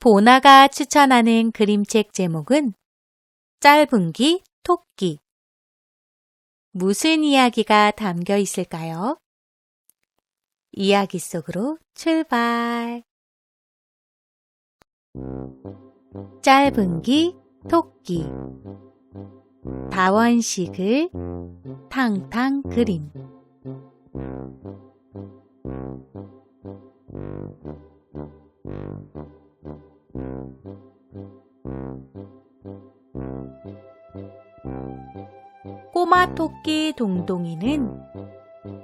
보나가 추천하는 그림책 제목은 짧은 기 토끼. 무슨 이야기가 담겨 있을까요? 이야기 속으로 출발. 짧은 기 토끼. 다원식을 탕탕 그림. 꼬마 토끼 동동이는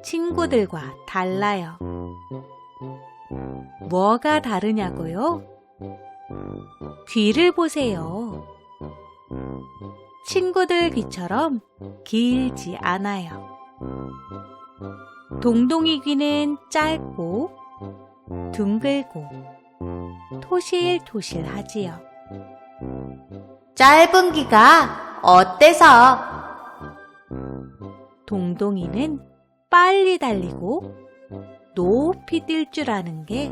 친구들과 달라요. 뭐가 다르냐고요? 귀를 보세요. 친구들 귀처럼 길지 않아요. 동동이 귀는 짧고 둥글고 토실토실하지요. 짧은 기가 어때서? 동동이는 빨리 달리고 높이 뛸 줄 아는 게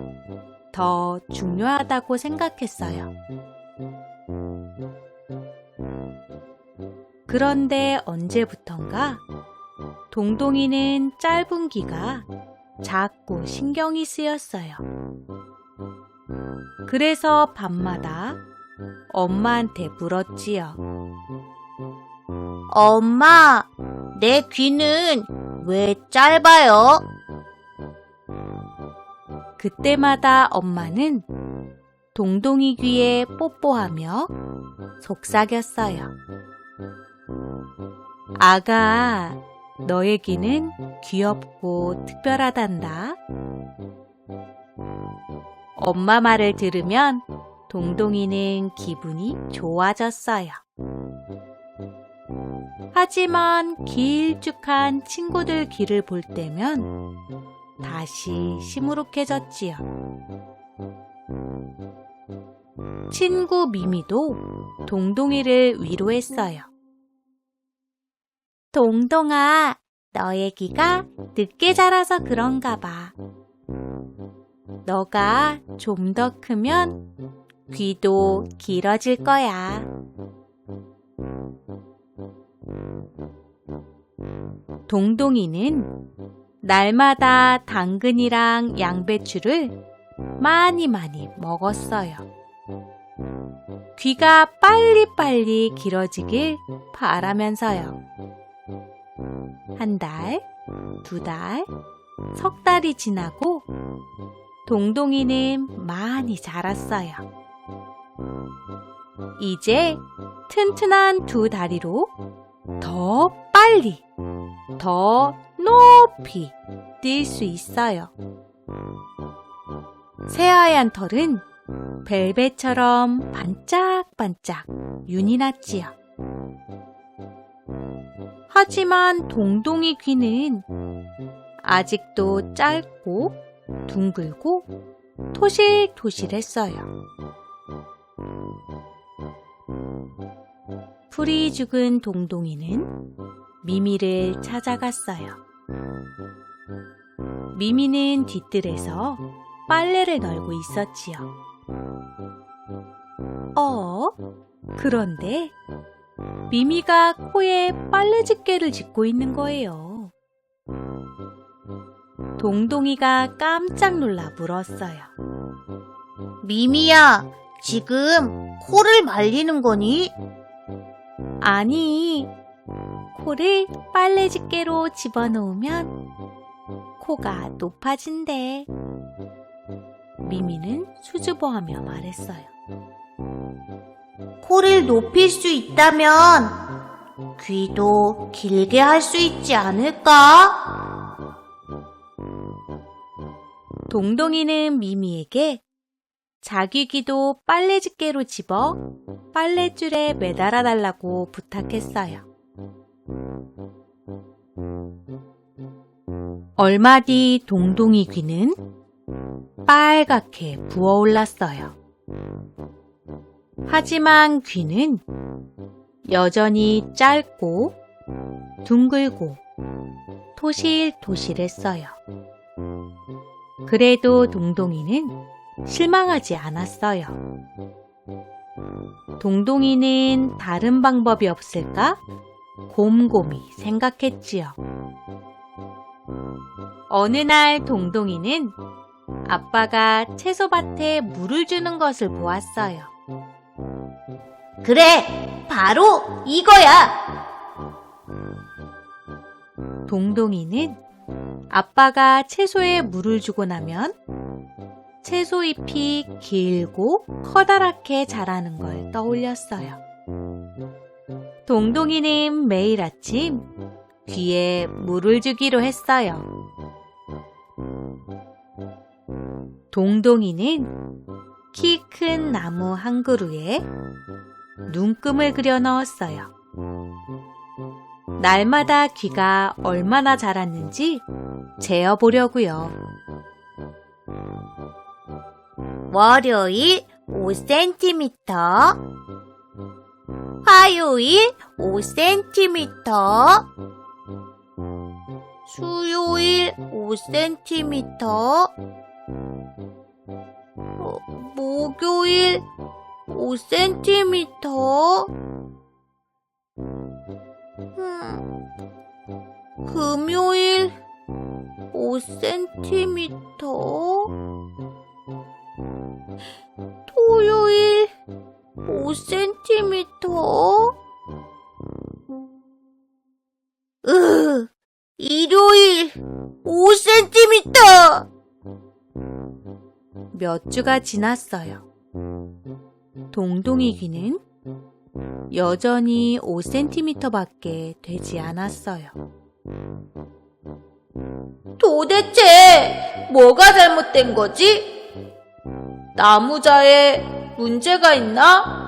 더 중요하다고 생각했어요. 그런데 언제부턴가 동동이는 짧은 기가 자꾸 신경이 쓰였어요. 그래서 밤마다 엄마한테 물었지요. 엄마, 내 귀는 왜 짧아요? 그때마다 엄마는 동동이 귀에 뽀뽀하며 속삭였어요. 아가, 너의 귀는 귀엽고 특별하단다. 엄마 말을 들으면 동동이는 기분이 좋아졌어요. 하지만 길쭉한 친구들 귀를 볼 때면 다시 시무룩해졌지요. 친구 미미도 동동이를 위로했어요. 동동아, 너의 귀가 늦게 자라서 그런가 봐. 너가 좀 더 크면 귀도 길어질 거야. 동동이는 날마다 당근이랑 양배추를 많이 많이 먹었어요. 귀가 빨리빨리 길어지길 바라면서요. 한 달, 두 달, 석 달이 지나고 동동이는 많이 자랐어요. 이제 튼튼한 두 다리로 더 빨리, 더 높이 뛸 수 있어요. 새하얀 털은 벨벳처럼 반짝반짝 윤이 났지요. 하지만 동동이 귀는 아직도 짧고 둥글고 토실토실했어요. 풀이 죽은 동동이는 미미를 찾아갔어요. 미미는 뒤뜰에서 빨래를 널고 있었지요. 어? 그런데 미미가 코에 빨래 집게를 짚고 있는 거예요. 동동이가 깜짝 놀라 물었어요. 미미야, 지금 코를 말리는 거니? 아니, 코를 빨래집게로 집어넣으면 코가 높아진대. 미미는 수줍어하며 말했어요. 코를 높일 수 있다면 귀도 길게 할 수 있지 않을까? 동동이는 미미에게 자기 귀도 빨래 집게로 집어 빨랫줄에 매달아 달라고 부탁했어요. 얼마 뒤 동동이 귀는 빨갛게 부어올랐어요. 하지만 귀는 여전히 짧고 둥글고 토실토실했어요. 그래도 동동이는 실망하지 않았어요. 동동이는 다른 방법이 없을까? 곰곰이 생각했지요. 어느 날 동동이는 아빠가 채소밭에 물을 주는 것을 보았어요. 그래, 바로 이거야. 동동이는 아빠가 채소에 물을 주고 나면 채소 잎이 길고 커다랗게 자라는 걸 떠올렸어요. 동동이는 매일 아침 귀에 물을 주기로 했어요. 동동이는 키 큰 나무 한 그루에 눈금을 그려 넣었어요. 날마다 귀가 얼마나 자랐는지 재어보려고요. 월요일 5cm, 화요일 5cm, 수요일 5cm, 어, 목요일 5cm, 음, 금요일 5cm, 토요일 5cm. 으, 일요일 5cm. 몇 주가 지났어요. 동동이 귀는 여전히 5cm밖에 되지 않았어요. 도대체 뭐가 잘못된 거지? 나무자에 문제가 있나?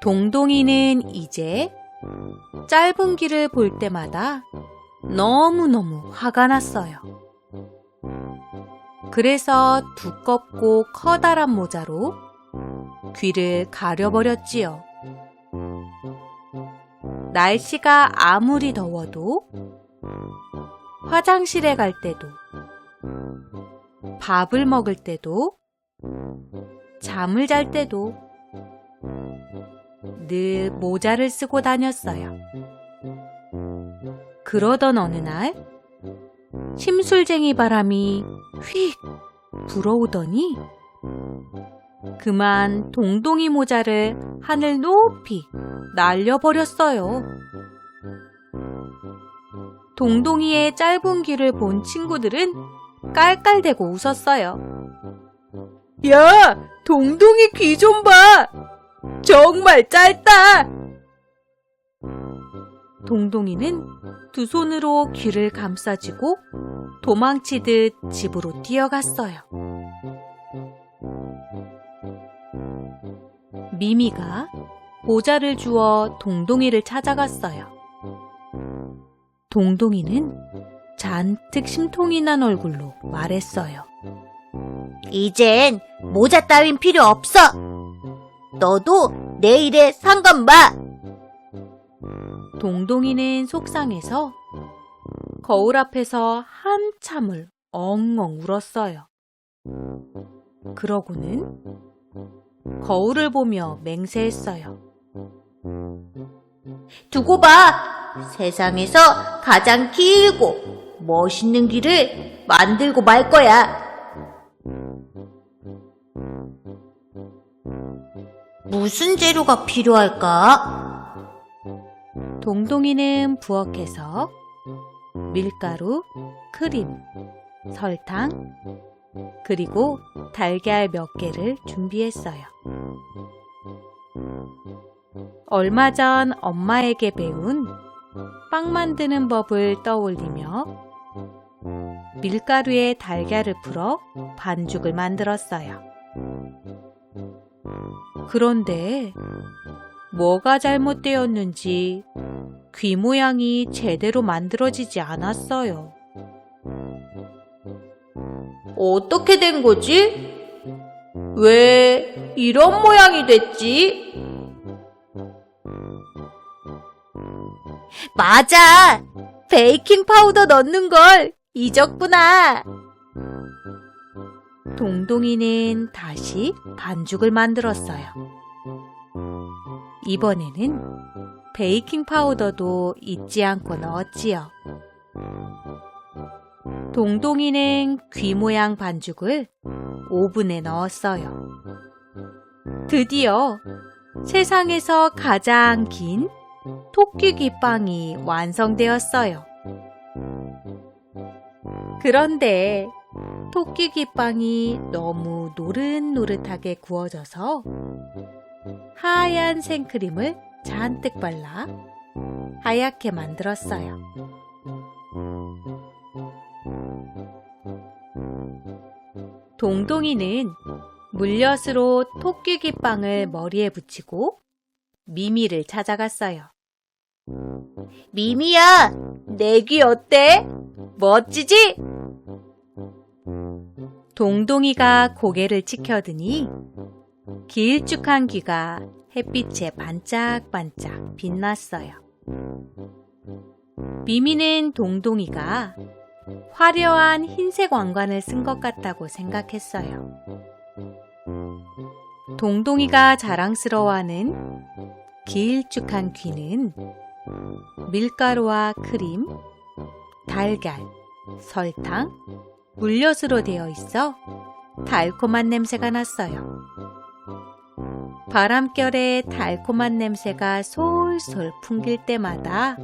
동동이는 이제 짧은 길을 볼 때마다 너무너무 화가 났어요. 그래서 두껍고 커다란 모자로 귀를 가려버렸지요. 날씨가 아무리 더워도 화장실에 갈 때도 밥을 먹을 때도 잠을 잘 때도 늘 모자를 쓰고 다녔어요. 그러던 어느 날 심술쟁이 바람이 휙 불어오더니 그만 동동이 모자를 하늘 높이 날려버렸어요. 동동이의 짧은 귀를 본 친구들은 깔깔대고 웃었어요. 야, 동동이 귀 좀 봐! 정말 짧다! 동동이는 두 손으로 귀를 감싸쥐고 도망치듯 집으로 뛰어갔어요. 미미가 모자를 주워 동동이를 찾아갔어요. 동동이는 잔뜩 심통이 난 얼굴로 말했어요. 이젠 모자 따윈 필요 없어. 너도 내 일에 상관 봐. 동동이는 속상해서 거울 앞에서 한참을 엉엉 울었어요. 그러고는 거울을 보며 맹세했어요. 두고 봐. 세상에서 가장 길고 멋있는 길을 만들고 말 거야. 무슨 재료가 필요할까? 동동이는 부엌에서 밀가루, 크림, 설탕, 그리고 달걀 몇 개를 준비했어요. 얼마 전 엄마에게 배운 빵 만드는 법을 떠올리며 밀가루에 달걀을 풀어 반죽을 만들었어요. 그런데 뭐가 잘못되었는지 귀 모양이 제대로 만들어지지 않았어요. 어떻게 된 거지? 왜 이런 모양이 됐지? 맞아. 베이킹 파우더 넣는 걸 잊었구나. 동동이는 다시 반죽을 만들었어요. 이번에는 베이킹 파우더도 잊지 않고 넣었지요. 동동이는 귀 모양 반죽을 오븐에 넣었어요. 드디어 세상에서 가장 긴 토끼 빵이 완성되었어요. 그런데 토끼 빵이 너무 노릇노릇하게 구워져서 하얀 생크림을 잔뜩 발라 하얗게 만들었어요. 동동이는 물엿으로 토끼 빵을 머리에 붙이고 미미를 찾아갔어요. 미미야, 내 귀 어때? 멋지지? 동동이가 고개를 치켜드니 길쭉한 귀가 햇빛에 반짝반짝 빛났어요. 미미는 동동이가 화려한 흰색 왕관을 쓴 것 같다고 생각했어요. 동동이가 자랑스러워하는 길쭉한 귀는 밀가루와 크림, 달걀, 설탕, 물엿으로 되어 있어 달콤한 냄새가 났어요. 바람결에 달콤한 냄새가 솔솔 풍길 때마다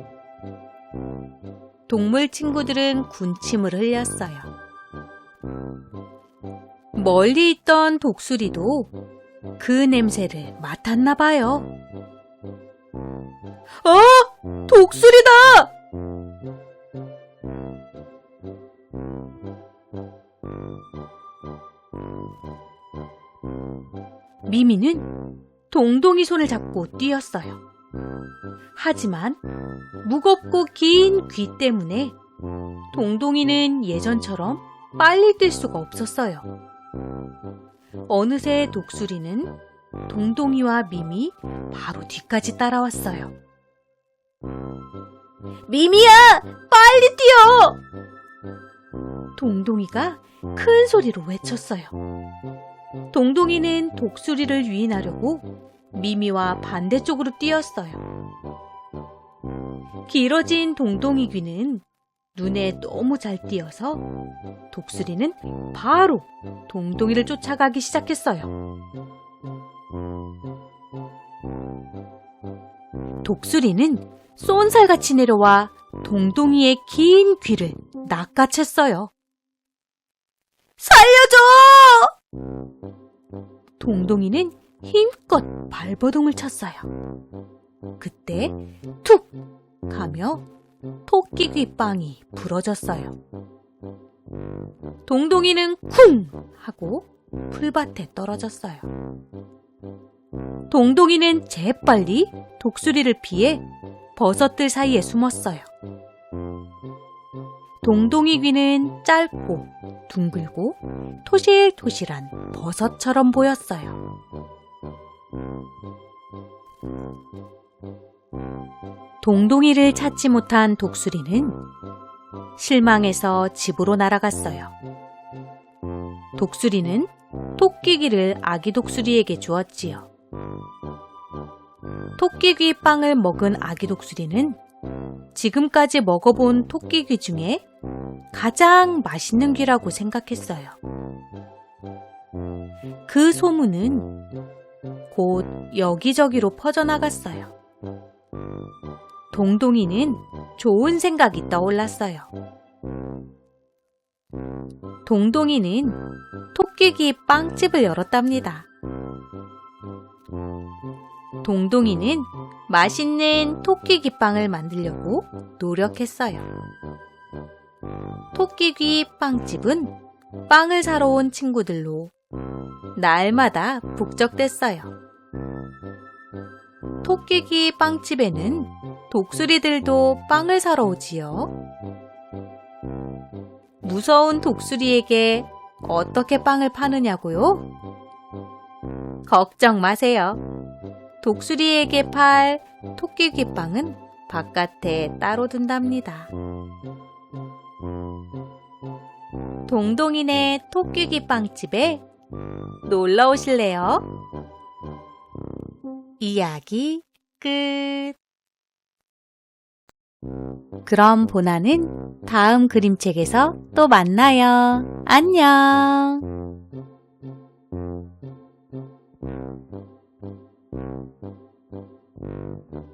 동물 친구들은 군침을 흘렸어요. 멀리 있던 독수리도 그 냄새를 맡았나 봐요. 어! 독수리다! 미미는 동동이 손을 잡고 뛰었어요. 하지만 무겁고 긴 귀 때문에 동동이는 예전처럼 빨리 뛸 수가 없었어요. 어느새 독수리는 동동이와 미미 바로 뒤까지 따라왔어요. 미미야, 빨리 뛰어! 동동이가 큰 소리로 외쳤어요. 동동이는 독수리를 유인하려고 미미와 반대쪽으로 뛰었어요. 길어진 동동이 귀는 눈에 너무 잘 띄어서 독수리는 바로 동동이를 쫓아가기 시작했어요. 독수리는 쏜살같이 내려와 동동이의 긴 귀를 낚아챘어요. 살려줘! 동동이는 힘껏 발버둥을 쳤어요. 그때 툭 가며 토끼 귓빵이 부러졌어요. 동동이는 쿵 하고 풀밭에 떨어졌어요. 동동이는 재빨리 독수리를 피해 버섯들 사이에 숨었어요. 동동이 귀는 짧고 둥글고 토실토실한 버섯처럼 보였어요. 동동이를 찾지 못한 독수리는 실망해서 집으로 날아갔어요. 독수리는 토끼귀를 아기 독수리에게 주었지요. 토끼귀 빵을 먹은 아기 독수리는 지금까지 먹어본 토끼귀 중에 가장 맛있는 귀라고 생각했어요. 그 소문은 곧 여기저기로 퍼져나갔어요. 동동이는 좋은 생각이 떠올랐어요. 동동이는 토끼기 빵집을 열었답니다. 동동이는 맛있는 토끼기 빵을 만들려고 노력했어요. 토끼귀 빵집은 빵을 사러 온 친구들로 날마다 북적댔어요. 토끼귀 빵집에는 독수리들도 빵을 사러 오지요. 무서운 독수리에게 어떻게 빵을 파느냐고요? 걱정 마세요. 독수리에게 팔 토끼귀 빵은 바깥에 따로 둔답니다. 동동이네 토끼기 빵집에 놀러 오실래요? 이야기 끝. 그럼 보나는 다음 그림책에서 또 만나요. 안녕. Mm-hmm.